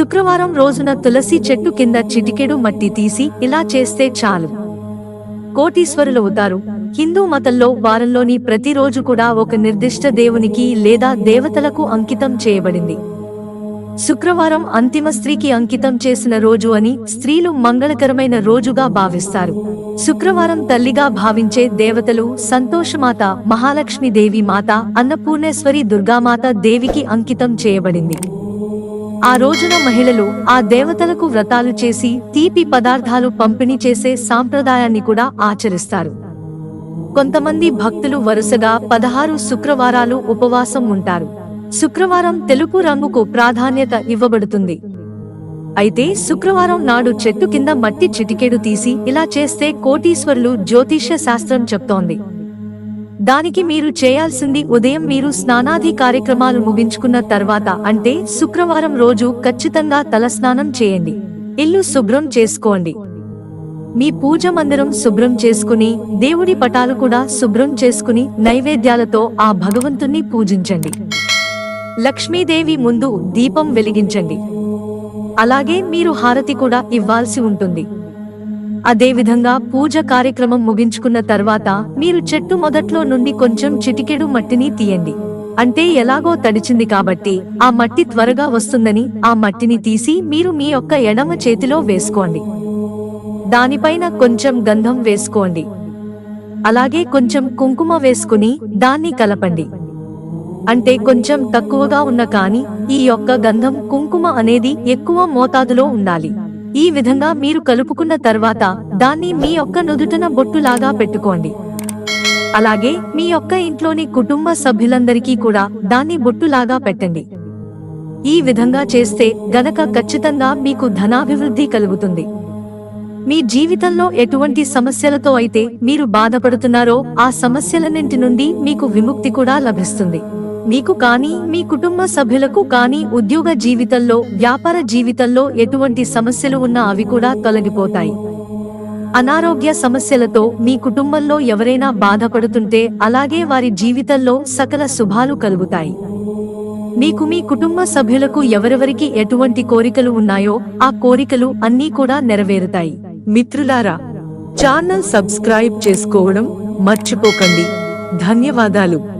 శుక్రవారం రోజున తులసి చెట్టు కింద చిటికెడు మట్టి తీసి ఇలా చేస్తే చాలు. కోటీశ్వరులవుతారు హిందూ మతంలో వారంలోని ప్రతిరోజు కూడా ఒక నిర్దిష్ట దేవునికి లేదా దేవతలకు అంకితం చేయబడింది. శుక్రవారం అంతిమ స్త్రీకి అంకితం చేసిన రోజు అని స్త్రీలు మంగళకరమైన రోజుగా భావిస్తారు. శుక్రవారం తల్లిగా భావించే దేవతలు సంతోషమాత మహాలక్ష్మి దేవి మాత అన్నపూర్ణేశ్వరి దుర్గామాత దేవికి అంకితం చేయబడింది. ఆ రోజున మహిళలు ఆ దేవతలకు వ్రతాలు చేసి తీపి పదార్థాలు పంపిణీ చేసే సాంప్రదాయాన్ని కూడా ఆచరిస్తారు. కొంతమంది భక్తులు వరుసగా పదహారు శుక్రవారాలు ఉపవాసం ఉంటారు. శుక్రవారం తెలుపు రంగుకు ప్రాధాన్యత ఇవ్వబడుతుంది. అయితే శుక్రవారం నాడు చెట్టు కింద మట్టి చిటికెడు తీసి ఇలా చేస్తే కోటీశ్వరులు జ్యోతిష్య శాస్త్రం చెప్తోంది. దానికి మీరు చేయాల్సింది ఉదయం మీరు స్నానాది కార్యక్రమాలు ముగించుకున్న తర్వాత అంటే శుక్రవారం రోజు ఖచ్చితంగా తలస్నానం చేయండి. ఇల్లు శుభ్రం చేసుకోండి. మీ పూజ మందిరం శుభ్రం చేసుకుని దేవుడి పటాలు కూడా శుభ్రం చేసుకుని నైవేద్యాలతో ఆ భగవంతుణ్ణి పూజించండి. లక్ష్మీదేవి ముందు దీపం వెలిగించండి. అలాగే మీరు హారతి కూడా ఇవ్వాల్సి ఉంటుంది. అదేవిధంగా పూజ కార్యక్రమం ముగించుకున్న తర్వాత మీరు చెట్టు మొదట్లో నుండి కొంచెం చిటికెడు మట్టిని తీయండి. అంటే ఎలాగో తడిచింది కాబట్టి ఆ మట్టి త్వరగా వస్తుందని ఆ మట్టిని తీసి మీరు మీ యొక్క ఎడమ చేతిలో వేసుకోండి. దానిపైన కొంచెం గంధం వేసుకోండి. అలాగే కొంచెం కుంకుమ వేసుకుని దాన్ని కలపండి. అంటే కొంచెం తక్కువగా ఉన్న కాని ఈ యొక్క గంధం కుంకుమ అనేది ఎక్కువ మోతాదులో ఉండాలి. ఈ విధంగా మీరు కలుపుకున్న తర్వాత దాన్ని మీ యొక్క నుదుటన బొట్టులాగా పెట్టుకోండి. అలాగే మీ యొక్క ఇంట్లోని కుటుంబ సభ్యులందరికీ కూడా దాన్ని బొట్టులాగా పెట్టండి. ఈ విధంగా చేస్తే గనక ఖచ్చితంగా మీకు ధనాభివృద్ధి కలుగుతుంది. మీ జీవితంలో ఎటువంటి సమస్యలతో అయితే మీరు బాధపడుతున్నారో ఆ సమస్యలన్నింటి నుండి మీకు విముక్తి కూడా లభిస్తుంది. మీకు కానీ మీ కుటుంబ సభ్యులకు కానీ ఉద్యోగ జీవితంలో వ్యాపార జీవితంలో ఎటువంటి సమస్యలు ఉన్నా అవి కూడా తొలగిపోతాయి. అనారోగ్య సమస్యలతో మీ కుటుంబంలో ఎవరైనా బాధపడుతుంటే అలాగే వారి జీవితంలో సకల శుభాలు కలుగుతాయి. మీకు మీ కుటుంబ సభ్యులకు ఎవరెవరికి ఎటువంటి కోరికలు ఉన్నాయో ఆ కోరికలు అన్నీ కూడా నెరవేరుతాయి. మిత్రులారా ఛానల్ సబ్స్క్రైబ్ చేసుకోవడం మర్చిపోకండి. ధన్యవాదాలు.